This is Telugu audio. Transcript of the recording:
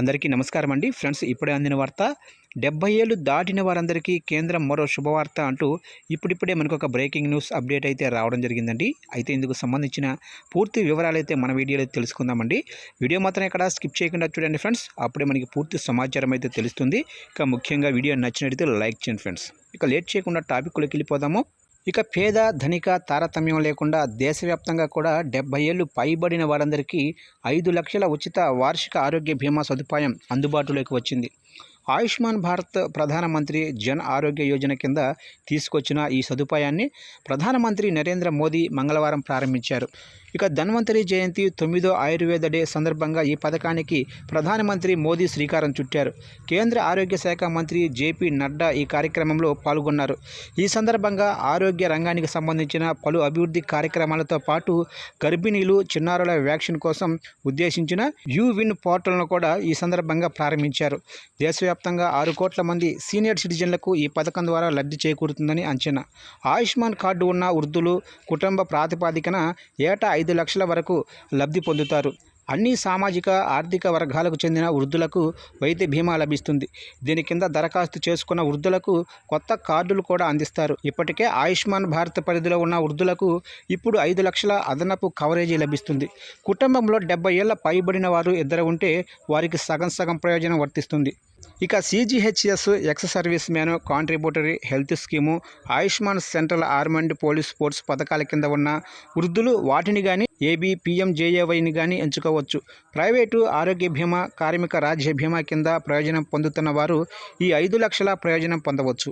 అందరికీ నమస్కారం అండి. ఫ్రెండ్స్ ఇప్పుడే అందిన వార్త డెబ్బై ఏళ్ళు దాటిన వారందరికీ కేంద్రం మరో శుభవార్త అంటూ ఇప్పుడిప్పుడే మనకు ఒక బ్రేకింగ్ న్యూస్ అప్డేట్ అయితే రావడం జరిగిందండి. అయితే ఇందుకు సంబంధించిన పూర్తి వివరాలు అయితే మన వీడియోలో తెలుసుకుందామండి. వీడియో మాత్రం ఇక్కడ స్కిప్ చేయకుండా చూడండి ఫ్రెండ్స్. అప్పుడే మనకి పూర్తి సమాచారం అయితే తెలుస్తుంది. ఇక ముఖ్యంగా వీడియో నచ్చినట్లయితే లైక్ చేయండి ఫ్రెండ్స్. ఇక లేట్ చేయకుండా టాపిక్లోకి వెళ్ళిపోదాము. ఇక పేద ధనిక తారతమ్యం లేకుండా దేశవ్యాప్తంగా కూడా డెబ్బై ఏళ్ళు పైబడిన వారందరికీ ఐదు లక్షల ఉచిత వార్షిక ఆరోగ్య బీమా సదుపాయం అందుబాటులోకి వచ్చింది. ఆయుష్మాన్ భారత్ ప్రధానమంత్రి జన్ ఆరోగ్య యోజన కింద తీసుకొచ్చిన ఈ సదుపాయాన్ని ప్రధానమంత్రి నరేంద్ర మోదీ మంగళవారం ప్రారంభించారు. ఇక ధన్వంతరి జయంతి తొమ్మిదో ఆయుర్వేద డే సందర్భంగా ఈ పథకానికి ప్రధానమంత్రి మోదీ శ్రీకారం చుట్టారు. కేంద్ర ఆరోగ్య శాఖ మంత్రి జేపీ నడ్డా ఈ కార్యక్రమంలో పాల్గొన్నారు. ఈ సందర్భంగా ఆరోగ్య రంగానికి సంబంధించిన పలు అభివృద్ధి కార్యక్రమాలతో పాటు గర్భిణీలు చిన్నారుల వ్యాక్సిన్ కోసం ఉద్దేశించిన యూ విన్ పోర్టల్ను కూడా ఈ సందర్భంగా ప్రారంభించారు. దేశవ్యాప్తంగా ఆరు కోట్ల మంది సీనియర్ సిటిజన్లకు ఈ పథకం ద్వారా లబ్ధి చేకూరుతుందని అంచనా. ఆయుష్మాన్ కార్డు ఉన్న వృద్ధులు కుటుంబ ప్రాతిపాదికన ఏటా ఐదు లక్షల వరకు లబ్ధి పొందుతారు. అన్ని సామాజిక ఆర్థిక వర్గాలకు చెందిన వృద్ధులకు వైద్య బీమా లభిస్తుంది. దీని కింద దరఖాస్తు చేసుకున్న వృద్ధులకు కొత్త కార్డులు కూడా అందిస్తారు. ఇప్పటికే ఆయుష్మాన్ భారత్ పరిధిలో ఉన్న వృద్ధులకు ఇప్పుడు ఐదు లక్షల అదనపు కవరేజీ లభిస్తుంది. కుటుంబంలో డెబ్బై ఏళ్ళ పైబడిన వారు ఇద్దరు ఉంటే వారికి సగం సగం ప్రయోజనం వర్తిస్తుంది. ఇక CGHS ex service man contributory health scheme Ayushman central armed police sports పథకాల కింద ఉన్న వృద్ధులు వాటిని కానీ ఏబీ పీఎంజేఏవైని కానీ ఎంచుకోవచ్చు. ప్రైవేటు ఆరోగ్య బీమా కార్మిక రాజ్య బీమా కింద ప్రయోజనం పొందుతున్న వారు ఈ ఐదు లక్షల ప్రయోజనం పొందవచ్చు.